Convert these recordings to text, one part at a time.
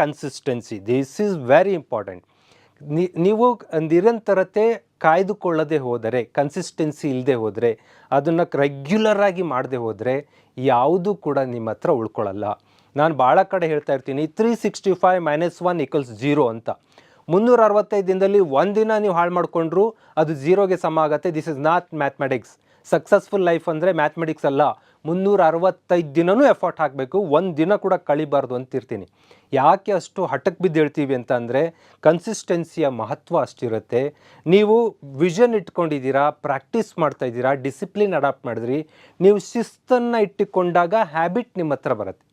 Consistency this is very important ನೀವು ನಿರಂತರತೆ ಕಾಯ್ದುಕೊಳ್ಳದೆ ಹೋದರೆ ಕನ್ಸಿಸ್ಟೆನ್ಸಿ ಇಲ್ಲದೆ ಹೋದರೆ, ಅದನ್ನು ರೆಗ್ಯುಲರ್ ಆಗಿ ಮಾಡದೆ ಹೋದರೆ ಯಾವುದೂ ಕೂಡ ನಿಮ್ಮ ಹತ್ರ ಉಳ್ಕೊಳ್ಳಲ್ಲ ನಾನು ಭಾಳ ಕಡೆ ಹೇಳ್ತಾ ಇರ್ತೀನಿ three sixty five minus one equals zero ಅಂತ. ಮುನ್ನೂರ ಅರವತ್ತೈದು ದಿನದಲ್ಲಿ ದಿನ ನೀವು ಹಾಳು ಮಾಡಿಕೊಂಡ್ರು, ಅದು ಜೀರೋಗೆ ಸಮ ಆಗುತ್ತೆ. This is not mathematics successful life ಅಂದರೆ ಮ್ಯಾಥಮೆಟಿಕ್ಸ್ ಅಲ್ಲ. ಮುನ್ನೂರ ಅರವತ್ತೈದು ದಿನವೂ ಎಫರ್ಟ್ ಹಾಕಬೇಕು. ಒಂದು ದಿನ ಕೂಡ ಕಳಿಬಾರ್ದು ಅಂತಿರ್ತೀನಿ. ಯಾಕೆ ಅಷ್ಟು ಹಠಕ್ಕೆ ಬಿದ್ದು ಹೇಳ್ತೀವಿ ಅಂತ ಅಂದರೆ ಕನ್ಸಿಸ್ಟೆನ್ಸಿಯ ಮಹತ್ವ ಅಷ್ಟಿರುತ್ತೆ. ನೀವು ವಿಷನ್ ಇಟ್ಕೊಂಡಿದ್ದೀರಾ ಪ್ರಾಕ್ಟೀಸ್ ಮಾಡ್ತಾ ಇದ್ದೀರಾ ಡಿಸಿಪ್ಲಿನ್ ಅಡಾಪ್ಟ್ ಮಾಡಿದ್ರಿ, ನೀವು ಶಿಸ್ತನ್ನು ಇಟ್ಟುಕೊಂಡಾಗ ಹ್ಯಾಬಿಟ್ ನಿಮ್ಮ ಹತ್ರ ಬರುತ್ತೆ.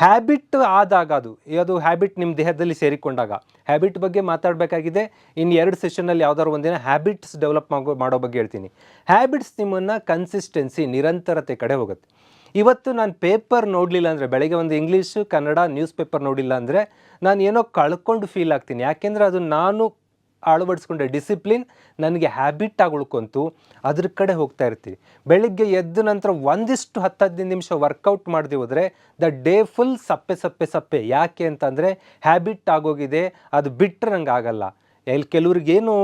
ಹ್ಯಾಬಿಟ್ ಆದಾಗ ಅದು ಅದು ಹ್ಯಾಬಿಟ್ ನಿಮ್ಮ ದೇಹದಲ್ಲಿ ಸೇರಿಕೊಂಡಾಗ. ಹ್ಯಾಬಿಟ್ ಬಗ್ಗೆ ಮಾತಾಡಬೇಕಾಗಿದೆ. ಇನ್ನು ಎರಡು ಸೆಷನಲ್ಲಿ ಯಾವ್ದಾದ್ರು ಒಂದಿನ ಹ್ಯಾಬಿಟ್ಸ್ ಡೆವಲಪ್ ಮಾಡೋ ಮಾಡೋ ಬಗ್ಗೆ ಹೇಳ್ತೀನಿ. ಹ್ಯಾಬಿಟ್ಸ್ ನಿಮ್ಮನ್ನು ಕನ್ಸಿಸ್ಟೆನ್ಸಿ ನಿರಂತರತೆ ಕಡೆ ಹೋಗುತ್ತೆ. ಇವತ್ತು ನಾನು ಪೇಪರ್ ನೋಡಲಿಲ್ಲ ಅಂದರೆ, ಬೆಳಗ್ಗೆ ಒಂದು ಇಂಗ್ಲೀಷು ಕನ್ನಡ ನ್ಯೂಸ್ ಪೇಪರ್ ನೋಡಿಲ್ಲ ಅಂದರೆ, ನಾನು ಏನೋ ಕಳ್ಕೊಂಡು ಫೀಲ್ ಆಗ್ತೀನಿ. ಯಾಕೆಂದರೆ ಅದು ನಾನು ಅಳವಡಿಸ್ಕೊಂಡೆ. ಡಿಸಿಪ್ಲಿನ್ ನನಗೆ ಹ್ಯಾಬಿಟ್ ಆಗಿ ಉಳ್ಕೊಂತು. ಅದ್ರ ಕಡೆ ಹೋಗ್ತಾ ಇರ್ತೀವಿ ಬೆಳಿಗ್ಗೆ ಎದ್ದ ನಂತರ ಒಂದಿಷ್ಟು ಹತ್ತು ಹದಿನೈದು ನಿಮಿಷ ವರ್ಕೌಟ್ ಮಾಡದೆ ಹೋದರೆ ದ ಡೇ ಫುಲ್ ಸಪ್ಪೆ ಸಪ್ಪೆ ಸಪ್ಪೆ. ಯಾಕೆ ಅಂತಂದರೆ ಹ್ಯಾಬಿಟ್ ಆಗೋಗಿದೆ. ಅದು ಬಿಟ್ಟರೆ ನಂಗೆ ಆಗಲ್ಲ. ಎಲ್ಲಿ ಕೆಲವ್ರಿಗೇನು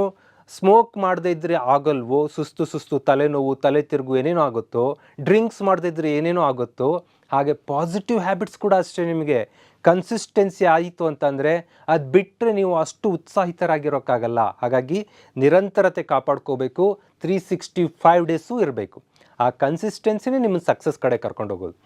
ಸ್ಮೋಕ್ ಮಾಡದೇ ಇದ್ದರೆ ಆಗಲ್ವೋ, ಸುಸ್ತು ಸುಸ್ತು, ತಲೆನೋವು, ತಲೆ ತಿರುಗು ಏನೇನೋ ಆಗುತ್ತೋ, ಡ್ರಿಂಕ್ಸ್ ಮಾಡದೇ ಇದ್ದರೆ ಏನೇನೋ ಆಗುತ್ತೋ, ಹಾಗೆ ಪಾಸಿಟಿವ್ ಹ್ಯಾಬಿಟ್ಸ್ ಕೂಡ ಅಷ್ಟೇ ನಿಮಗೆ ಕನ್ಸಿಸ್ಟೆನ್ಸಿ ಆಯಿತು ಅಂತಂದರೆ ಅದು ಬಿಟ್ಟರೆ ನೀವು ಅಷ್ಟು ಉತ್ಸಾಹಿತರಾಗಿರೋಕ್ಕಾಗಲ್ಲ. ಹಾಗಾಗಿ ನಿರಂತರತೆ ಕಾಪಾಡ್ಕೋಬೇಕು ತ್ರೀ ಸಿಕ್ಸ್ಟಿ ಫೈವ್ ಡೇಸು ಇರಬೇಕು. ಆ ಕನ್ಸಿಸ್ಟೆನ್ಸಿನೇ ನಿಮ್ಮನ್ನು ಸಕ್ಸಸ್ ಕಡೆ ಕರ್ಕೊಂಡು ಹೋಗೋದು